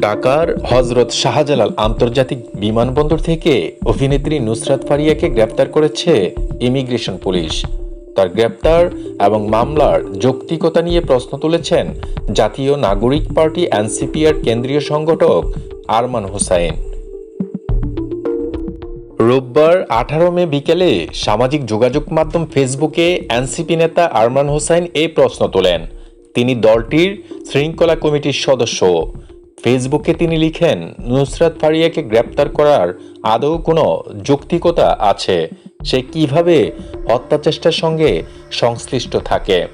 ঢাকার হজরত শাহজালাল আন্তর্জাতিক বিমানবন্দর থেকে অভিনেত্রী নুসরাত ফারিয়াকে গ্রেপ্তার করেছে ইমিগ্রেশন পুলিশ। তার গ্রেপ্তার এবং মামলার যৌক্তিকতা নিয়ে প্রশ্ন তুলেছেন জাতীয় নাগরিক পার্টি এনসিপিআর কেন্দ্রীয় সংগঠক আরমান হোসাইন। রোববার আঠারো মে বিকেলে সামাজিক যোগাযোগ মাধ্যম ফেসবুকে এনসিপি নেতা আরমান হোসাইন এই প্রশ্ন তোলেন। তিনি দলটির শৃঙ্খলা কমিটির সদস্য। ফেসবুকে তিনি লিখেন, নুসরাত ফারিয়াকে গ্রেপ্তার করার আদৌ কোনো যৌক্তিকতা আছে? সে কীভাবে হত্যাচেষ্টার সঙ্গে সংশ্লিষ্ট থাকে?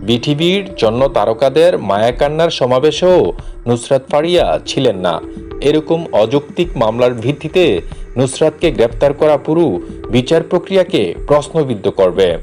বিটিভির জন্য তারকাদের মায়াকান্নার সমাবেশেও নুসরাত ফারিয়া ছিলেন না। এরকম অযৌক্তিক মামলার ভিত্তিতে নুসরাতকে গ্রেপ্তার করা পুরো বিচার প্রক্রিয়াকে প্রশ্নবিদ্ধ করবে।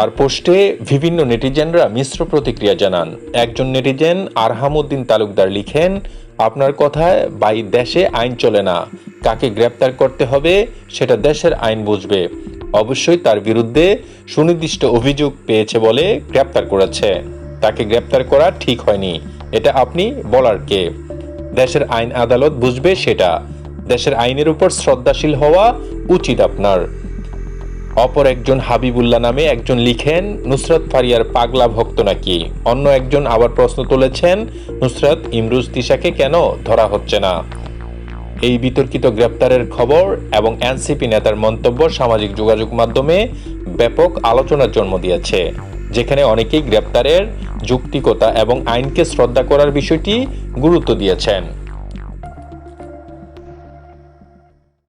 তার পোস্টে বিভিন্ন নেটিজেনরা মিশ্র প্রতিক্রিয়া জানান। একজন নেটিজেন আরহামউদ্দিন তালুকদার লিখেন, আপনার কথায় বাই দেশে আইন চলে না। কাকে গ্রেপ্তার করতে হবে সেটা দেশের আইন বুঝবে। অবশ্যই তার বিরুদ্ধে সুনির্দিষ্ট অভিযোগ পেয়েছে বলে গ্রেপ্তার করেছে। তাকে গ্রেপ্তার করা ঠিক হয়নি। এটা আপনি বলার কে? দেশের আইন আদালত বুঝবে সেটা। দেশের আইনের উপর শ্রদ্ধাশীল হওয়া উচিত আপনার। অপর একজন হাবিবুল্লাহ নামে একজন লিখেন, নুসরাত ফারিয়ার পাগলা ভক্ত নাকি? অন্য একজন আবার প্রশ্ন তুলেছেন, নুসরাত ইমরুজ তিশাকে কেন ধরা হচ্ছে না? এই বিতর্কিত গ্রেপ্তারের খবর এবং এনসিপি নেতার মন্তব্য সামাজিক যোগাযোগ মাধ্যমে ব্যাপক আলোচনার জন্ম দিয়েছে, যেখানে অনেকেই গ্রেপ্তারের যৌক্তিকতা এবং আইনকে শ্রদ্ধা করার বিষয়টি গুরুত্ব দিয়েছেন।